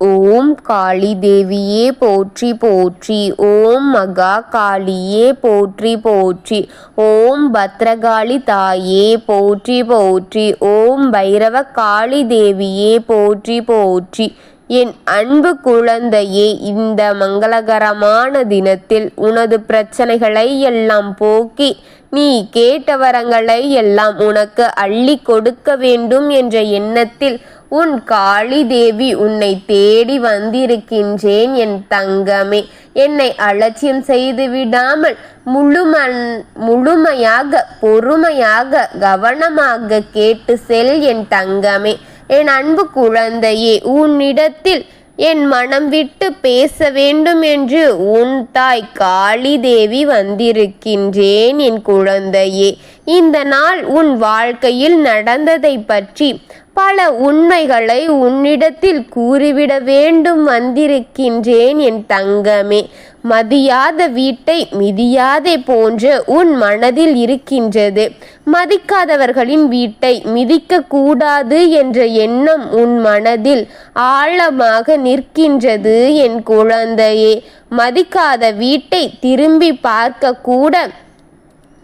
ஓம் காளி தேவியே போற்றி போற்றி. ஓம் மகா காளியே போற்றி போற்றி. ஓம் பத்ரகாளி தாயே போற்றி போற்றி. ஓம் பைரவ காளி தேவியே போற்றி போற்றி. என் அன்பு குழந்தையே இந்த மங்களகரமான தினத்தில் உனது பிரச்சனைகளை எல்லாம் போக்கி நீ கேட்ட வரங்களை எல்லாம் உனக்கு அள்ளி கொடுக்க வேண்டும் என்ற எண்ணத்தில் உன் காளி தேவி உன்னை தேடி வந்திருக்கின்றேன் என் தங்கமே. என்னை அலட்சியம் செய்து விடாமல் முழுமன் முழுமையாக பொறுமையாக கவனமாக கேட்டு செல் என் தங்கமே. என் அன்பு குழந்தையே உன்னிடத்தில் என் மனம் விட்டு பேச வேண்டும் என்று உன் தாய் காளி தேவி வந்திருக்கின்றேன் என் குழந்தையே. இந்த நாள் உன் வாழ்க்கையில் நடந்ததை பற்றி பல உண்மைகளை உன்னிடத்தில் கூறிவிட வேண்டும் வந்திருக்கின்றேன் என் தங்கமே. மதியாத வீட்டை மிதியாதே போன்ற உன் மனதில் இருக்கின்றது. மதிக்காதவர்களின் வீட்டை மிதிக்க கூடாது என்ற எண்ணம் உன் மனதில் ஆழமாக நிற்கின்றது என் குழந்தையே. மதிக்காத வீட்டை திரும்பி பார்க்க கூட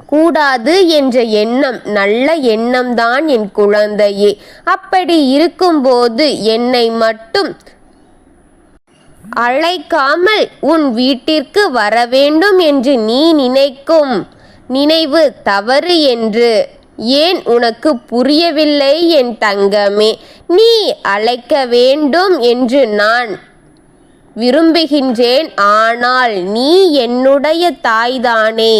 கூடாது என்ற எண்ணம் நல்ல எண்ணம்தான் என் குழந்தையே. அப்படி இருக்கும்போது என்னை மட்டும் அழைக்காமல் உன் வீட்டிற்கு வர வேண்டும் என்று நீ நினைக்கும் நினைவு தவறு என்று ஏன் உனக்கு புரியவில்லை என் தங்கமே? நீ அழைக்க வேண்டும் என்று நான் விரும்புகின்றேன் ஆனால் நீ என்னுடைய தாய்தானே.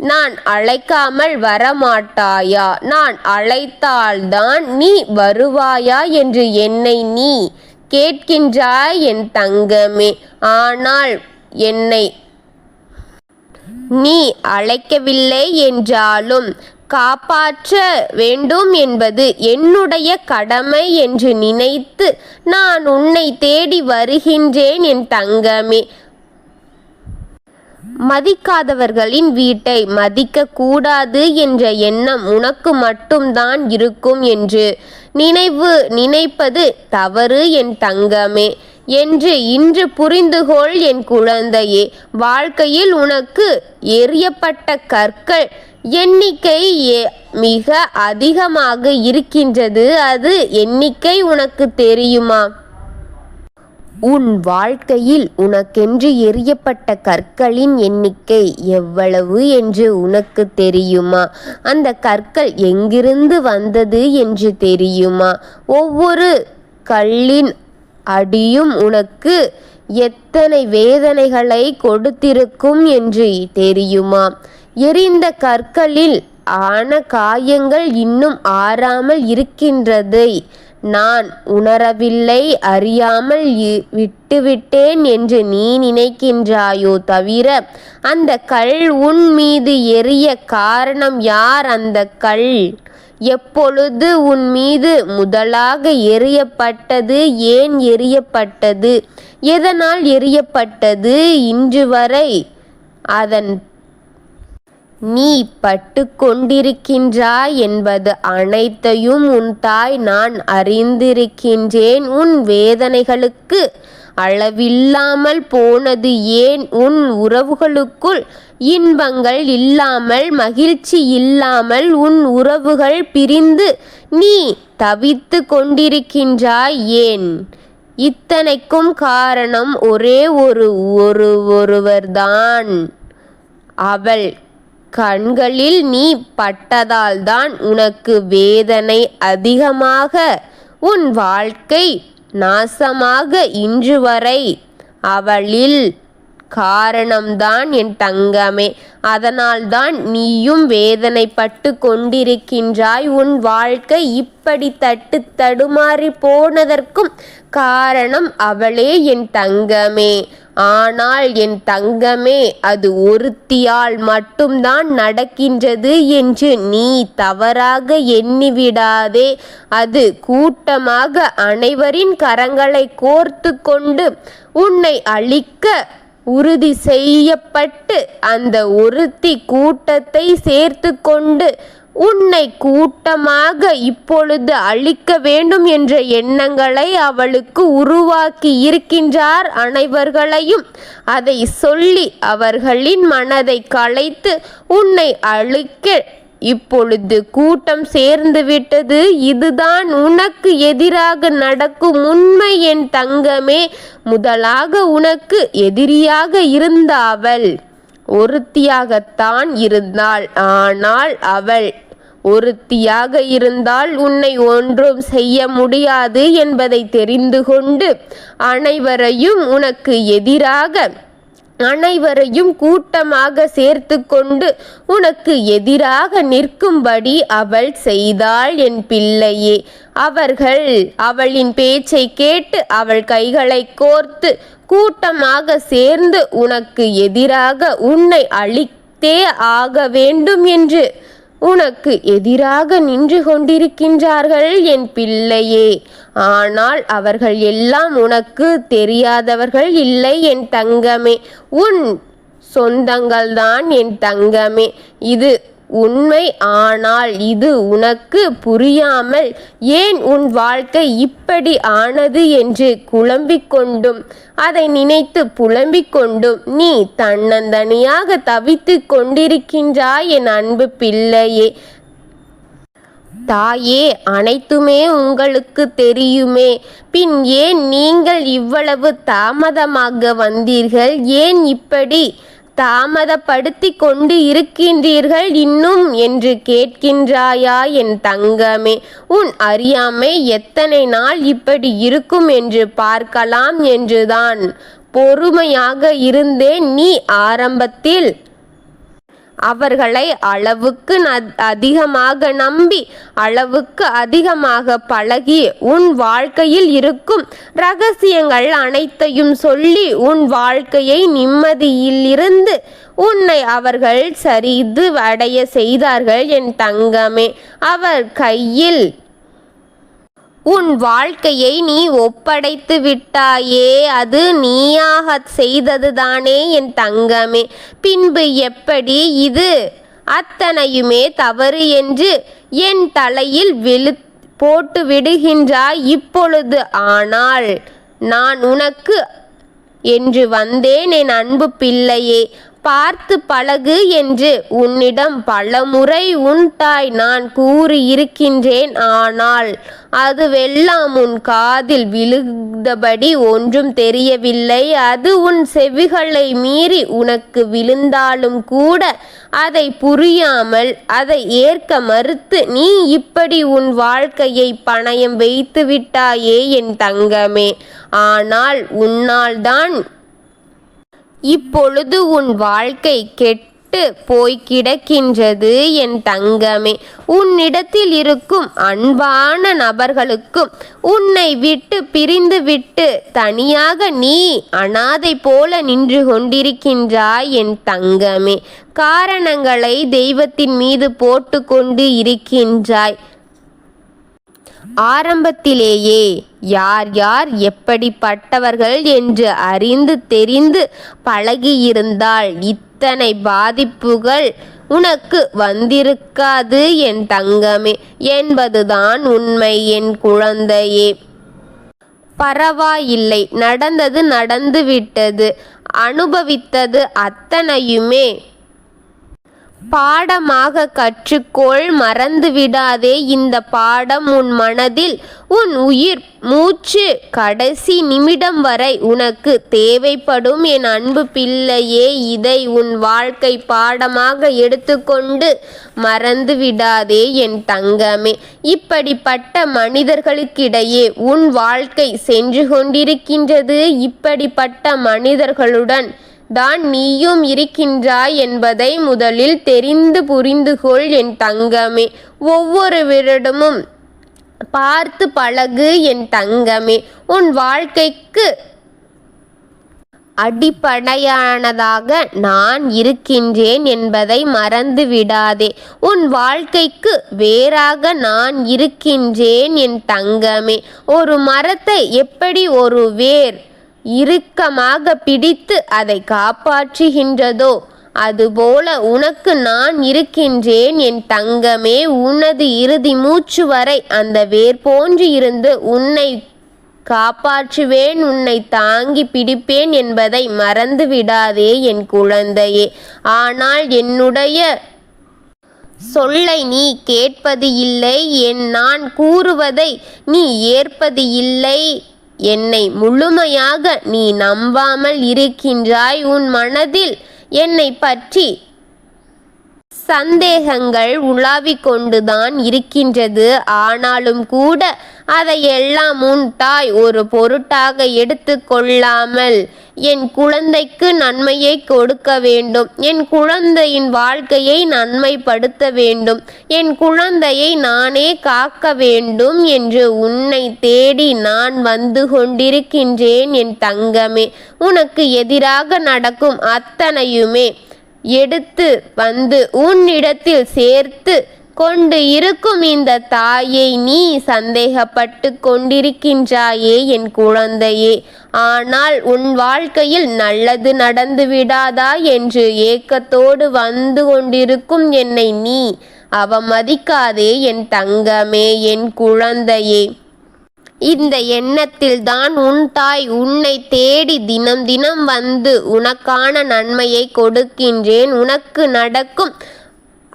நான் அழைக்காமல் வரமாட்டாயா? நான் அழைத்தால்தான் நீ வருவாயா என்று என்னை நீ கேட்கின்றாய் என் தங்கமே. ஆனால் என்னை நீ அழைக்கவில்லை என்றாலும் காப்பாற்ற வேண்டும் என்பது என்னுடைய கடமை என்று நினைத்து நான் உன்னை தேடி வருகின்றேன் என் தங்கமே. மதிக்காதவர்களின் வீட்டை மதிக்க கூடாது என்ற எண்ணம் உனக்கு மட்டும்தான் இருக்கும் என்று. நினைவு நினைப்பது தவறு என் தங்கமே என்று இன்று புரிந்துகொள் என் குழந்தையே. வாழ்க்கையில் உனக்கு எரியப்பட்ட கற்கள் எண்ணிக்கை மிக அதிகமாக இருக்கின்றது. அது எண்ணிக்கை உனக்கு தெரியுமா? உன் வாழ்க்கையில் உனக்கென்று எரியப்பட்ட கற்களின் எண்ணிக்கை எவ்வளவு என்று உனக்கு தெரியுமா? அந்த கற்கள் எங்கிருந்து வந்தது என்று தெரியுமா? ஒவ்வொரு கல்லின் அடியும் உனக்கு எத்தனை வேதனைகளை கொடுத்திருக்கும் என்று தெரியுமா? எரிந்த கற்களில் ஆன காயங்கள் இன்னும் ஆறாமல் இருக்கின்றதை நான் உணரவில்லை அறியாமல் விட்டுவிட்டேன் என்று நீ நினைக்கின்றாயோ தவிர அந்த கல் உன் மீது எரிய காரணம் யார் அந்த கல்? எப்பொழுது உன் மீது முதலாக எரியப்பட்டது ஏன் எரியப்பட்டது எதனால் எரியப்பட்டது இன்று வரை? அதன் நீ பட்டு கொண்டிருக்கின்றாய் என்பது அனைத்தையும் உன் தாய் நான் அறிந்திருக்கின்றேன். உன் வேதனைகளுக்கு அளவில்லாமல் போனது ஏன்? உன் உறவுகளுக்குள் இன்பங்கள் இல்லாமல் மகிழ்ச்சி இல்லாமல் உன் உறவுகள் பிரிந்து நீ தவித்து கொண்டிருக்கின்றாய் ஏன்? இத்தனைக்கும் காரணம் ஒரே ஒரு ஒரு ஒருவர்தான். அவள் கண்களில் நீ பட்டதால்தான் உனக்கு வேதனை அதிகமாக. உன் வாழ்க்கை நாசமாக இன்று வரை. அவளில் காரணம்தான் என் தங்கமே. அதனால்தான் நீயும் வேதனைப்பட்டு கொண்டிருக்கின்றாய். உன் வாழ்க்கை இப்படி தட்டு தடுமாறி போனதற்கும் காரணம் அவளே என் தங்கமே. ஆனால் என் தங்கமே அது ஒருத்தியால் மட்டும்தான் நடக்கின்றது என்று நீ தவறாக எண்ணிவிடாதே. அது கூட்டமாக அனைவரின் கரங்களை கோர்த்து கொண்டு உன்னை அழிக்க உறுதி செய்யப்பட்டு அந்த ஒருத்தி கூட்டத்தை சேர்த்து கொண்டு உன்னை கூட்டமாக இப்பொழுது அழிக்க வேண்டும் என்ற எண்ணங்களை அவளுக்கு உருவாக்கி இருக்கின்றார் அனைவர்களையும். அதை சொல்லி அவர்களின் மனதை கலைத்து உன்னை அழிக்க இப்பொழுது கூட்டம் சேர்ந்து விட்டது. இதுதான் உனக்கு எதிராக நடக்கும் உண்மை என் தங்கமே. முதலாக உனக்கு எதிரியாக இருந்த அவள். ஒருத்தியாகத்தான் இருந்தாள். ஆனால் அவள் ஒருத்தியாக இருந்தால் உன்னை ஒன்றும் செய்ய முடியாது என்பதை தெரிந்து கொண்டு அனைவரையும் உனக்கு எதிராக அனைவரையும் கூட்டமாக சேர்த்து கொண்டு உனக்கு எதிராக நிற்கும்படி அவள் செய்தாள் என் பிள்ளையே. அவர்கள் அவளின் பேச்சை கேட்டு அவள் கைகளை கோர்த்து கூட்டமாக சேர்ந்து உனக்கு எதிராக உன்னை அழித்தே ஆக வேண்டும் என்று உனக்கு எதிராக நின்று கொண்டிருக்கின்றார்கள் என் பிள்ளையே. ஆனால் அவர்கள் எல்லாம் உனக்கு தெரியாதவர்கள் இல்லை என் தங்கமே. உன் சொந்தங்கள்தான் என் தங்கமே. இது உண்மை ஆனால் இது உனக்கு புரியாமல் ஏன் உன் வாழ்க்கை இப்படி ஆனது என்று குழம்பிக் கொண்டும்? அதை நினைத்து புலம்பிக் கொண்டும். நீ தன்னந்தனியாக தவித்து கொண்டிருக்கின்றாய் என் அன்பு பிள்ளையே. தாயே அனைத்துமே உங்களுக்கு தெரியுமே. பின் ஏன் நீங்கள் இவ்வளவு தாமதமாக வந்தீர்கள்? ஏன் இப்படி தாமதப்படுத்தி கொண்டு இருக்கின்றீர்கள் இன்னும் என்று கேட்கின்றாயா என் தங்கமே? உன் அறியாமை எத்தனை நாள் இப்படி இருக்கும் என்று பார்க்கலாம் என்றுதான். பொறுமையாக இருந்தேன் நீ ஆரம்பத்தில். அவர்களை அளவுக்கு அதிகமாக நம்பி அளவுக்கு அதிகமாக பழகி உன் வாழ்க்கையில் இருக்கும் ரகசியங்கள் அனைத்தையும் சொல்லி உன் வாழ்க்கையை நிம்மதியில் இருந்து உன்னை அவர்கள் சரிது அடைய செய்தார்கள் என் தங்கமே. அவர் கையில் உன் வாழ்க்கையை நீ ஒப்படைத்து விட்டாயே அது நீயாக செய்ததுதானே என் தங்கமே. பின்பு எப்படி இது? அத்தனையுமே தவறு என்று என் தலையில் விழு போட்டு விடுகின்றாய் இப்பொழுது. ஆனால் நான் உனக்கு என்று வந்தேன் என் அன்பு பிள்ளையே. பார்த்து பழகு என்று உன்னிடம் பலமுறை உன் தாய் நான் கூறியிருக்கின்றேன் ஆனால் அதுவெல்லாம் உன் காதில் விழுந்தபடி ஒன்றும் தெரியவில்லை. அது உன் செவிகளை மீறி உனக்கு விழுந்தாலும் கூட அதை புரியாமல் அதை ஏற்க மறுத்து நீ இப்படி உன் வாழ்க்கையை பணயம் வைத்து விட்டாயே என் தங்கமே. ஆனால் உன்னால் தான் இப்பொழுது உன் வாழ்க்கை கெட்டு போய் கிடக்கின்றது என் தங்கமே. உன்னிடத்தில் இருக்கும் அன்பான நபர்களுக்கும் உன்னை விட்டு பிரிந்து விட்டு தனியாக நீ அனாதை போல நின்று கொண்டிருக்கின்றாய் என் தங்கமே. காரணங்களை தெய்வத்தின் மீது போட்டுக்கொண்டு இருக்கின்றாய். ஆரம்பத்திலேயே யார் யார் எப்படிப்பட்டவர்கள் என்று அறிந்து தெரிந்து பழகியிருந்தால் இத்தனை பாதிப்புகள் உனக்கு வந்திருக்காது என் தங்கமே என்பதுதான் உண்மை என் குழந்தையே. பரவாயில்லை நடந்தது நடந்துவிட்டது. அனுபவித்தது அத்தனையுமே பாடமாக கற்றுக்கொள் மறந்துவிடாதே இந்த பாடம் உன் மனதில். உன் உயிர் மூச்சு கடைசி நிமிடம் வரை உனக்கு தேவைப்படும். என் அன்பு பிள்ளையே இதை உன் வாழ்க்கை பாடமாக எடுத்துக்கொண்டு மறந்துவிடாதே என் தங்கமே. இப்படிப்பட்ட மனிதர்களுக்கிடையே உன் வாழ்க்கை சென்று கொண்டிருக்கின்றது. இப்படிப்பட்ட மனிதர்களுடன் தான் நீயும் இருக்கின்றாய் என்பதை முதலில் தெரிந்து புரிந்துகொள் என் தங்கமே. ஒவ்வொரு விரடமும் பார்த்து பழகு என் தங்கமே. உன் வாழ்க்கைக்கு அடிப்படையானதாக நான் இருக்கின்றேன் என்பதை மறந்து விடாதே. உன் வாழ்க்கைக்கு வேறாக நான் இருக்கின்றேன் என் தங்கமே. ஒரு மரத்தை எப்படி ஒரு வேர் இறுக்கமாக பிடித்து அதை காப்பாற்றுகின்றதோ அதுபோல உனக்கு நான் இருக்கின்றேன். என் தங்கமே உனது இறுதி மூச்சு வரை அந்த வேர் போன்று இருந்து உன்னை காப்பாற்றுவேன். உன்னை தாங்கி பிடிப்பேன் என்பதை மறந்து விடாதே என் குழந்தையே. ஆனால் என்னுடைய சொல்லை நீ கேட்பது இல்லை. என் நான் கூறுவதை நீ ஏற்பது இல்லை. என்னை முழுமையாக நீ நம்பாமல் இருக்கின்றாய் உன் மனதில். என்னை பற்றி சந்தேகங்கள் உலாவிக் கொண்டுதான் இருக்கின்றது. ஆனாலும் கூட அதையெல்லாம் உன் தாய் ஒரு பொருட்டாக எடுத்து கொள்ளாமல் என் குழந்தைக்கு நன்மையை கொடுக்க வேண்டும். என் குழந்தையின் வாழ்க்கையை நன்மைப்படுத்த வேண்டும். என் குழந்தையை நானே காக்க வேண்டும் என்று உன்னை தேடி நான் வந்து கொண்டிருக்கின்றேன் என் தங்கமே. உனக்கு எதிராக நடக்கும் அத்தனையுமே எடுத்து வந்து உன்னிடத்தில் சேர்த்து கொண்டு இருக்கும் இந்த தாயை நீ சந்தேகப்பட்டு கொண்டிருக்கின்றாயே என் குழந்தையே. ஆனால் உன் வாழ்க்கையில் நல்லது நடந்து விடாதா என்று ஏக்கத்தோடு வந்து கொண்டிருக்கும் என்னை நீ அவமதிக்காதே என் தங்கமே என் குழந்தையே. இந்த எண்ணத்தில் தான் உன் தாய் உன்னை தேடி தினம் தினம் வந்து உனக்கான நன்மையை கொடுக்கின்றேன். உனக்கு நடக்கும்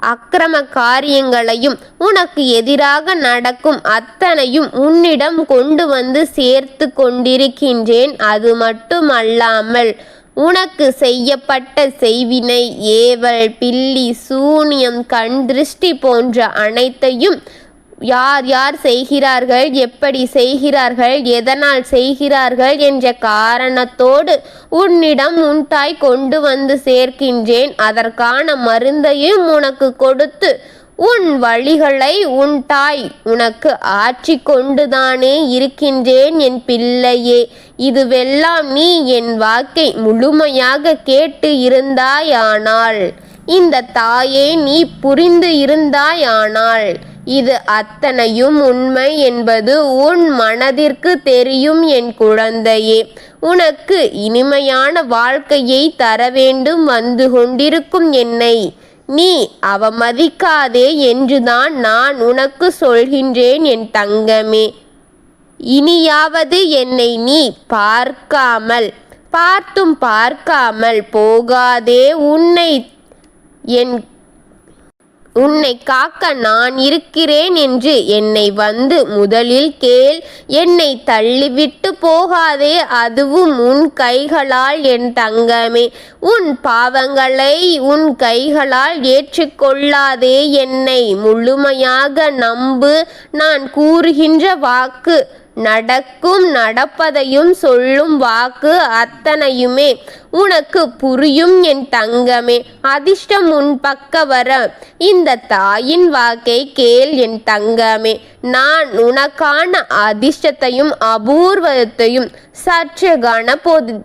அக்கிரம காரியங்களையும் உனக்கு எதிராக நடக்கும் அத்தனையும் உன்னிடம் கொண்டு வந்து சேர்த்து கொண்டிருக்கின்றேன். அது மட்டுமல்லாமல் உனக்கு செய்யப்பட்ட செய்வினை ஏவல் பில்லி சூனியம் கண் திருஷ்டி போன்ற அனைத்தையும் யார் யார் செய்கிறார்கள் எப்படி செய்கிறார்கள் எதனால் செய்கிறார்கள் என்ற காரணத்தோடு உன்னிடம் உன்தாய் கொண்டு வந்து சேர்க்கின்றேன். அதற்கான மருந்தையும் உனக்கு கொடுத்து உன் வழிகளை உன் தாய் உனக்கு ஆட்சி கொண்டுதானே இருக்கின்றேன் என் பிள்ளையே. இதுவெல்லாம் நீ என் வாக்கை முழுமையாக கேட்டு இருந்தாயானால் இந்த தாயை நீ புரிந்து இருந்தாயானால் இது அத்தனையும் உண்மை என்பது உன் மனதிற்கு தெரியும் என் குழந்தையே. உனக்கு இனிமையான வாழ்க்கையை தர வேண்டும் வந்து கொண்டிருக்கும் என்னை. நீ அவமதிக்காதே என்றுதான் நான் உனக்கு சொல்கின்றேன் என் தங்கமே. இனியாவது என்னை நீ பார்க்காமல் பார்த்தும் பார்க்காமல் போகாதே உன்னை என் உன்னை காக்க நான் இருக்கிறேன் என்று என்னை வந்து முதலில் கேள். என்னை தள்ளிவிட்டு போகாதே அதுவும் உன் கைகளால் என் தங்கமே. உன் பாவங்களை உன் கைகளால் ஏற்றுக்கொள்ளாதே என்னை முழுமையாக நம்பு. நான் கூறுகின்ற வாக்கு நடக்கும் நடப்பதையும் சொல்லும் வாக்கு அத்தனையுமே உனக்கு புரியும் என் தங்கமே. அதிர்ஷ்டம் உன் பக்க வர இந்த தாயின் வாக்கை கேள் என் தங்கமே. நான் உனக்கான அதிர்ஷ்டத்தையும் அபூர்வத்தையும் சற்று கன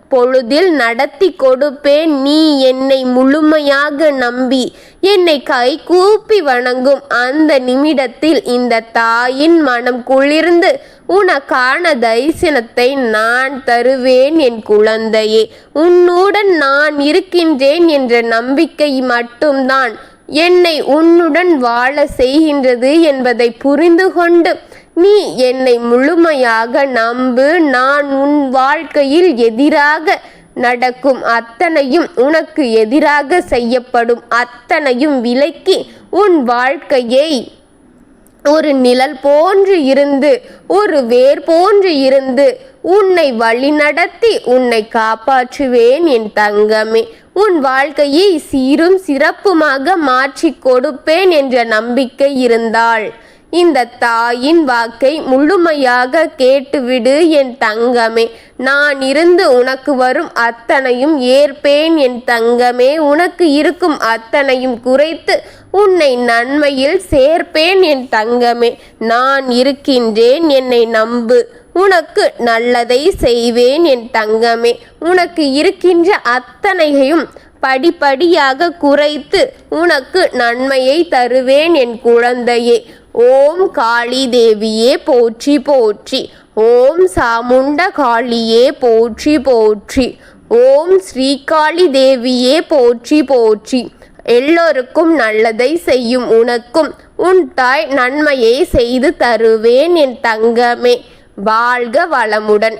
பொழுதில் நடத்தி கொடுப்பேன். நீ என்னை முழுமையாக நம்பி என்னை கை கூப்பி வணங்கும். அந்த நிமிடத்தில் இந்த தாயின் மனம் குளிர்ந்து உனக்கான தரிசனத்தை நான் தருவேன் என் குழந்தையே. உன்னுடன் நான் இருக்கின்றேன் என்ற நம்பிக்கை மட்டும்தான் என்னை உன்னுடன் வாழ செய்கின்றது என்பதை புரிந்து கொண்டு நீ என்னை முழுமையாக நம்பு. நான் உன் வாழ்க்கையில் எதிராக நடக்கும் அத்தனையும் உனக்கு எதிராக செய்யப்படும் அத்தனையும் விலக்கி உன் வாழ்க்கையை ஒரு நிழல் போன்று இருந்து ஒரு வேர் போன்று இருந்து உன்னை வழிநடத்தி உன்னை காப்பாற்றுவேன் என் தங்கமே. உன் வாழ்க்கையை சீரும் சிறப்புமாக மாற்றி கொடுப்பேன் என்ற நம்பிக்கை இருந்தாள் இந்த தாயின் வாக்கை முழுமையாக கேட்டுவிடு என் தங்கமே. நான் இருந்து உனக்கு வரும் அத்தனையும் ஏற்பேன் என் தங்கமே. உனக்கு இருக்கும் அத்தனையும் குறைத்து உன்னை நன்மையில் சேர்ப்பேன் என் தங்கமே. நான் இருக்கின்றேன் என்னை நம்பு. உனக்கு நல்லதை செய்வேன் என் தங்கமே. உனக்கு இருக்கின்ற அத்தனையும் படிப்படியாக குறைத்து உனக்கு நன்மையை தருவேன் என் குழந்தையே. ஓம் காளி தேவியே போற்றி போற்றி. ஓம் சாமுண்ட காளியே போற்றி போற்றி. ஓம் ஸ்ரீகாளி தேவியே போற்றி போற்றி. எல்லோருக்கும் நல்லதை செய்யும் உனக்கும் உன் தாய் நன்மையை செய்து தருவேன் என் தங்கமே. வாழ்க வளமுடன்.